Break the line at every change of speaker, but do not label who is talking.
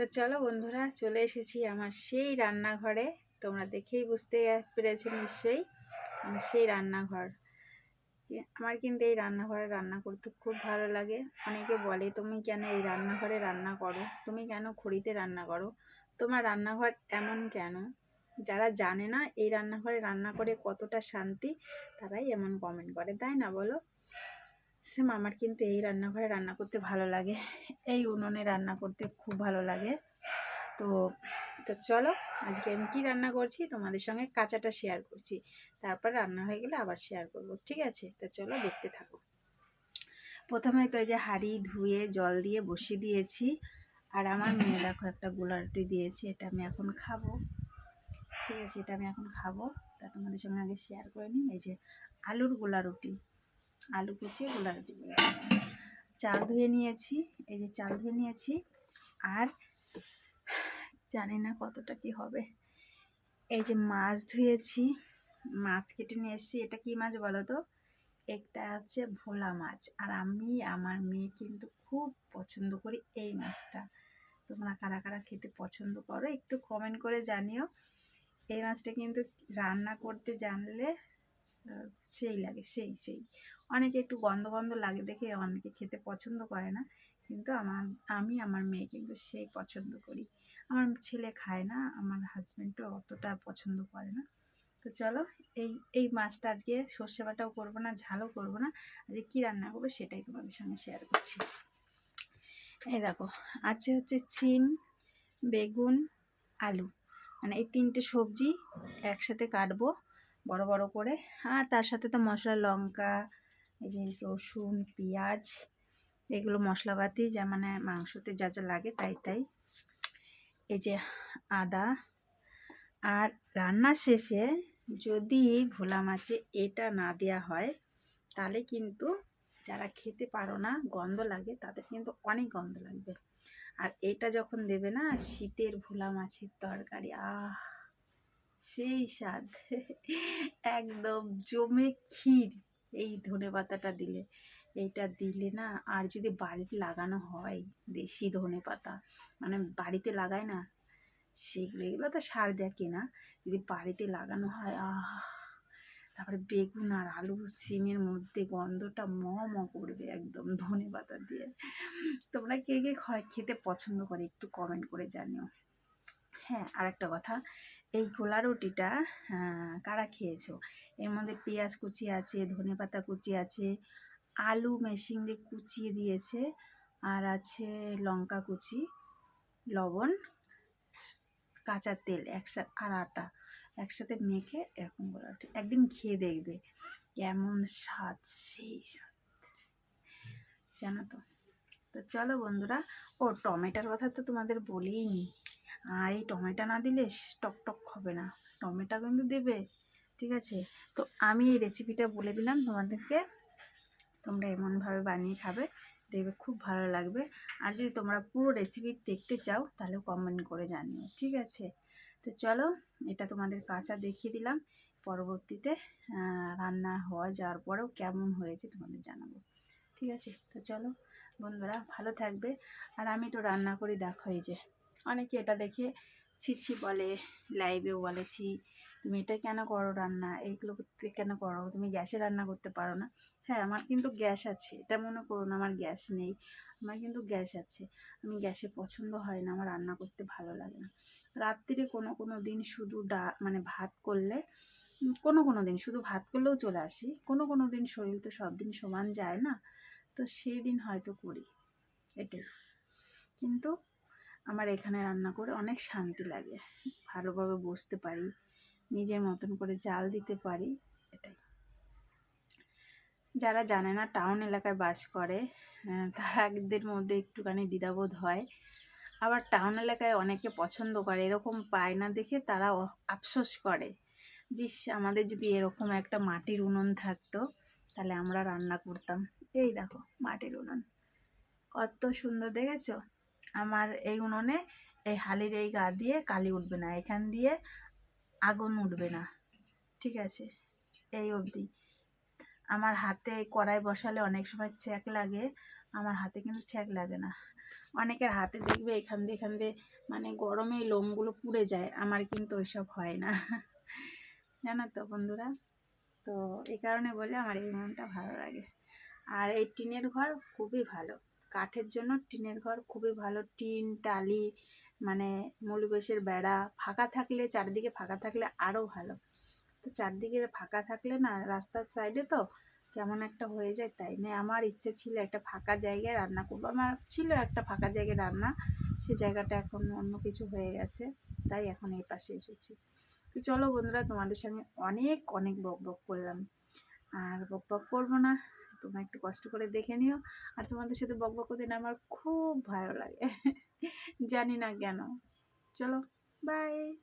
তো চলো বন্ধুরা চলে এসেছি আমার সেই রান্নাঘরে। তোমরা দেখেই বুঝতে পেরেছ নিশ্চয়ই আমার সেই রান্নাঘর। আমার কিন্তু এই রান্নাঘরে রান্না করতে খুব ভালো লাগে। অনেকে বলে, তুমি কেন এই রান্নাঘরে রান্না করো? তুমি কেন খড়িতে রান্না করো? তোমার রান্নাঘর এমন কেন? যারা জানে না এই রান্নাঘরে রান্না করে কতটা শান্তি, তারাই এমন কমেন্ট করে, তাই না বলো? সেম আমার কিন্তু এই রান্নাঘরে রান্না করতে ভালো লাগে। এই উনুনে রান্না করতে খুব ভালো লাগে। তো তো চলো, আজকে আমি কী রান্না করছি? তোমাদের সঙ্গে কাঁচাটা শেয়ার করছি। তারপর রান্না হয়ে গেলে আবার শেয়ার করব, ঠিক আছে? তো চলো দেখতে থাকো। প্রথমে তো এই যে হাঁড়ি ধুয়ে, জল দিয়ে বসিয়ে দিয়েছি। আর আমার মেয়ে দেখো একটা গোলা রুটি দিয়েছে, এটা আমি এখন খাব। ঠিক আছে, এটা আমি এখন খাব। তা তোমাদের সঙ্গে আগে শেয়ার করে নিই। এই যে আলুর গোলা রুটি আলু কুচিয়ে গোলা রুটি চাল ধুয়ে নিয়েছি, এই যে চাল ধুয়ে নিয়েছি, আর জানি না কতটা কি হবে। এই যে মাছ ধুয়েছি, মাছ কেটে নিয়ে এসেছি। এটা কি মাছ বলো তো? একটা হচ্ছে ভোলা মাছ। আর আমি, আমার মেয়ে কিন্তু খুব পছন্দ করি এই মাছটা। তোমরা কারা কারা খেতে পছন্দ করো, একটু কমেন্ট করে জানিও। এই মাছটা কিন্তু রান্না করতে জানলে সেই লাগে, সেই সেই। অনেকে একটু গন্ধ গন্ধ লাগে দেখে, অনেকে খেতে পছন্দ করে না। কিন্তু আমার, আমি আমার মেয়ে কিন্তু সেই পছন্দ করি। আমার ছেলে খায় না, আমার হাজব্যান্ডও অতটা পছন্দ করে না। তো চলো, এই এই মাছটা আজকে সর্ষে বাটাও করব না, ঝালও করব না। আজকে কী রান্না করব সেটাই তোমাদের সঙ্গে শেয়ার করছি। এই দেখো, আছে হচ্ছে সিম বেগুন, আলু। মানে এই তিনটে সবজি একসাথে কাটবো। বড় বড় করে। আর তার সাথে তো মশলা, লঙ্কা, এই যে রসুন, পেঁয়াজ, এগুলো মশলাপাতি যা মানে মাংসতে যা যা লাগে তাই তাই। এই যে আদা। আর রান্না শেষে যদি ভোলা মাছে এটা না দেওয়া হয়, তাহলে কিন্তু যারা খেতে পারো না, গন্ধ লাগে, তাদের কিন্তু অনেক গন্ধ লাগবে। আর এটা যখন দেবে না, শীতের ভোলা মাছের তরকারি, আহ! সেই স্বাদ। একদম জমে ক্ষীর এই ধনে পাতাটা দিলে। এইটা দিলে না আর যদি বাড়িতে লাগানো হয় দেশি ধনে পাতা মানে বাড়িতে লাগায় না, সেগুলো এগুলো তো সার দেয়া কেনা। যদি বাড়িতে লাগানো হয়, আহ, তারপরে বেগুন আর আলু সিমের মধ্যে গন্ধটা ম ম করবে একদম ধনে পাতা দিয়ে। তোমরা কে কে খেতে পছন্দ করে একটু কমেন্ট করে জানিও। হ্যাঁ আর একটা কথা। এই গোলা রুটিটা কারা খেয়েছো? এর মধ্যে পেঁয়াজ কুচি আছে, ধনে পাতা কুচি আছে, আলু মেশিন দিয়ে কুচিয়ে দিয়েছে, আর আছে লঙ্কা কুচি, লবণ, কাঁচা তেল একসাথে, আর আটা একসাথে মেখে এরকম গোলা রুটি। একদিন খেয়ে দেখবে কেমন স্বাদ, সেই স্বাদ। জানো তো? তো চলো বন্ধুরা, ও টমেটোর কথা তো তোমাদের বলেই নি আর এই টমেটো না দিলে টক টক হবে না। টমেটো কিন্তু দেবে, ঠিক আছে? তো আমি এই রেসিপিটা বলে দিলাম তোমাদেরকে। তোমরা এমনভাবে বানিয়ে খাবে, দেখবে খুব ভালো লাগবে। আর যদি তোমরা পুরো রেসিপি দেখতে চাও, তাহলে কমেন্ট করে জানিও, ঠিক আছে? তো চলো, এটা তোমাদের কাঁচা দেখিয়ে দিলাম। পরবর্তীতে রান্না হওয়া যাওয়ার পরেও কেমন হয়েছে তোমাদের জানাব, ঠিক আছে? তো চলো, বন্ধুরা, ভালো থাকবে। আর আমি তো রান্না করি, দেখো এই যে। অনেকে এটা দেখে ছি ছি বলে লাইভেও বলেছি তুমি এটা কেন করো রান্না? এইগুলো কেন করো? তুমি গ্যাসে রান্না করতে পারো না? হ্যাঁ আমার কিন্তু গ্যাস আছে, এটা মনে করো না, আমার গ্যাস নেই, আমার কিন্তু গ্যাস আছে। আমি গ্যাসে পছন্দ হয় না, আমার রান্না করতে ভালো লাগে না। রাত্রিরে কোনো কোনো দিন শুধু ডা মানে ভাত করলে কোনো কোনো দিন শুধু ভাত করলেও চলে আসি, কোনো কোনো দিন শরীর তো সব দিন সমান যায় না, তো সেই দিন হয়তো করি, এটাই। কিন্তু আমার এখানে রান্না করে অনেক শান্তি লাগে। ভালোভাবে বসতে পারি, নিজের মতন করে জাল দিতে পারি, এটাই। যারা জানে না, টাউন এলাকায় বাস করে তাদের মধ্যে একটুখানি দ্বিধাবোধ হয়। আবার টাউন এলাকায় অনেকে পছন্দ করে, এরকম পায় না দেখে তারা আফসোস করে। যে আমাদের যদি এরকম একটা মাটির উনুন থাকতো, তাহলে আমরা রান্না করতাম। এই দেখো, মাটির উনুন। কত সুন্দর, দেখেছ? আমার এই উনুনে এই হালির এই গা দিয়ে কালি উঠবে না, এখান দিয়ে আগুন উঠবে না, ঠিক আছে? এই অবধি। আমার হাতে কড়াই বসালে অনেক সময় ছ্যাঁক লাগে, আমার হাতে কিন্তু ছ্যাঁক লাগে না। অনেকের হাতে দেখবে এখান দিয়ে এখান দিয়ে মানে গরমে লোমগুলো পুড়ে যায়, আমার কিন্তু ওইসব হয় না। জানো তো বন্ধুরা? তো এই কারণে বলে আমার এই উনুনটা ভালো লাগে। আর এই টিনের ঘর খুবই ভালো। কাঠের জন্য টিনের ঘর খুবই ভালো। টিন, টালি মানে মৌলবেশের বেড়া, ফাঁকা থাকলে, চারিদিকে ফাঁকা থাকলে আরও ভালো। তো চারদিকে ফাঁকা থাকলে না, রাস্তার সাইডে তো কেমন একটা হয়ে যায়, তাই না? আমার ইচ্ছে ছিল একটা ফাঁকা জায়গায় রান্না করব। আমার ছিল একটা ফাঁকা জায়গায় রান্না, সে জায়গাটা এখন অন্য কিছু হয়ে গেছে, তাই এখন এই পাশে এসেছি। তো চলো বন্ধুরা, তোমাদের সঙ্গে অনেক অনেক বক বক করলাম। আর বক বক করব না তোমরা একটু কষ্ট করে দেখে নিও। আর তোমাদের সাথে বক দিন আমার খুব ভালো লাগে। জানি না কেন। চলো বাই